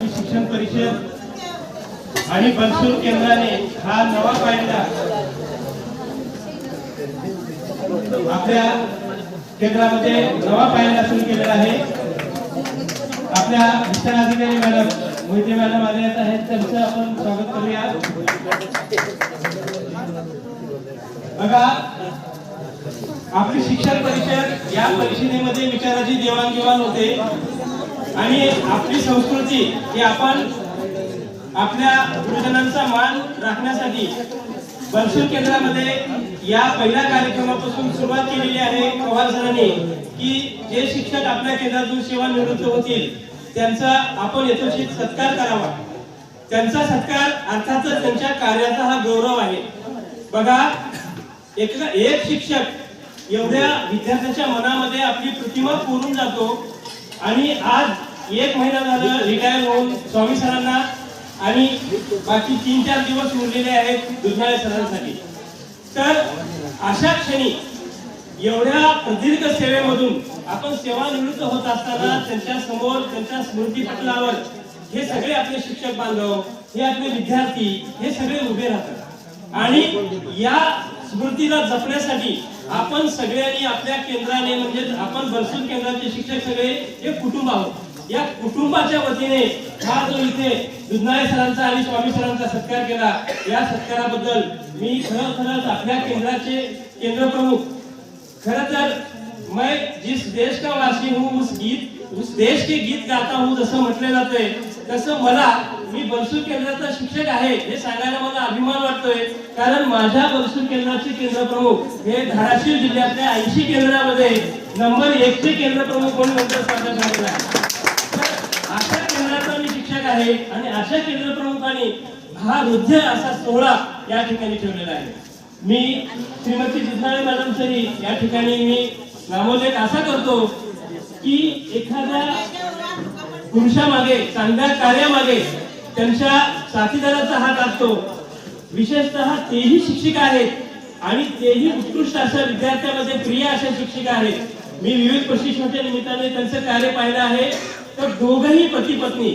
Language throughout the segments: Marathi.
शिक्षण परिषद आणि बनसूर केंद्राने हा नवा कायदा आपल्या केंद्रामध्ये नवा पायंडा सुरू केलेला आहे. आपल्या शिक्षण अधिकारी मॅडम मोहिते मॅडम आले आहेत. त्यांचं आपण स्वागत करूया. बघा आपली शिक्षण परिषद या परिषदेमध्ये विचाराची देवाणघेवाण होते. आणि आपली संस्कृती ही आपण आपल्या गुरुजनांचा मान राखण्यासाठी बनसूर केंद्रामध्ये या पहिल्या कार्यक्रमापासून सुरुवात केलेली आहे. पवार सरांनी की जे शिक्षक आपल्या केंद्रातून सेवानिवृत्त होतील त्यांचा आपण यथोचित सत्कार करावा. त्यांचा सत्कार अर्थातच त्यांच्या कार्याचा हा गौरव आहे. बघा एक एक शिक्षक एवढ्या विद्यार्थ्यांच्या मनामध्ये आपली प्रतिमा कोरून जातो आणि आज एक महिना झालं रिटायर होऊन स्वामी सरांना आणि बाकी तीन चार दिवस उरलेले आहेत दुधनाळे सरांसाठी. तर अशा क्षणी एवढ्या प्रदीर्घ सेवेमधून आपण सेवानिवृत्त होत असताना त्यांच्यासमोर त्यांच्या स्मृतीपटलावर हे सगळे आपले शिक्षक बांधव हे आपले विद्यार्थी हे सगळे उभे राहतात. आणि या स्मृतीला जपण्यासाठी आपण सगळ्यांनी आपल्या केंद्राने म्हणजे आपण बरसून केंद्राचे शिक्षक सगळे हे कुटुंब आहोत. या कुटुंबाच्या वतीने हा जो इथे दुधनाळे सरांचा आणि स्वामी सरांचा सत्कार केला या सत्काराबद्दल मी खरं खरंच आपल्या केंद्राचे केंद्र प्रमुख खरं तर मैं जिस देश का वासी हूँ उस गीत उस देश के गीत गाता हूँ जसं म्हटलं जातंय तसं मला मी बरसूर केंद्राचा शिक्षक आहे हे सांगायला मला अभिमान वाटतोय. कारण माझ्या बरसूर केंद्राचे केंद्र प्रमुख हे धाराशिव जिल्ह्यातल्या ऐंशी केंद्रामध्ये नंबर एकचे केंद्र प्रमुख म्हणून नंतर स्पर्धा आहे तर अशा केंद्राचा मी शिक्षक आहे आणि अशा केंद्र प्रमुखांनी हा हृदय असा सोहळा या ठिकाणी ठेवलेला आहे. मी श्रीमती जिजनाळे मॅडम सरी या ठिकाणी मी नामोल्लेख असा करतो की एखाद्या पुरुषामागे चांगल्या कार्यामागे त्यांच्या साथीदाराचा हात असतो विशेषतः तेही शिक्षिका आहेत आणि तेही उत्कृष्ट अशा विद्यार्थ्यामध्ये प्रिय अशा शिक्षिका आहेत. मी विविध प्रशिक्षणाच्या निमित्ताने त्यांचं कार्य पाहिलं आहे. तर दोघही पती पत्नी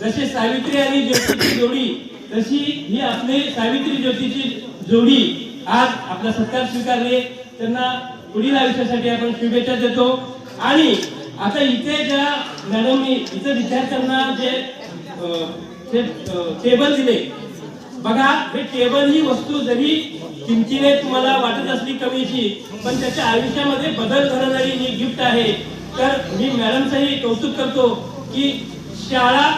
जसे सावित्री आणि ज्योतीची जोडी तशी ही आपली सावित्री ज्योतीची जोडी आज आपला सत्कार स्वीकारले त्यांना पुढील आयुष्यासाठी आपण शुभेच्छा देतो. आणि आता इथे ज्या मॅडमनी इथे विद्यार्थ्यांना जे टेबल दिले बघा हे टेबल ही वस्तू जरी किमतीने तुम्हाला वाटत असली कमीची पण त्याच्या आयुष्यामध्ये बदल घडणारी ही गिफ्ट आहे. तर मी मॅडमचंही कौतुक करतो की शाळा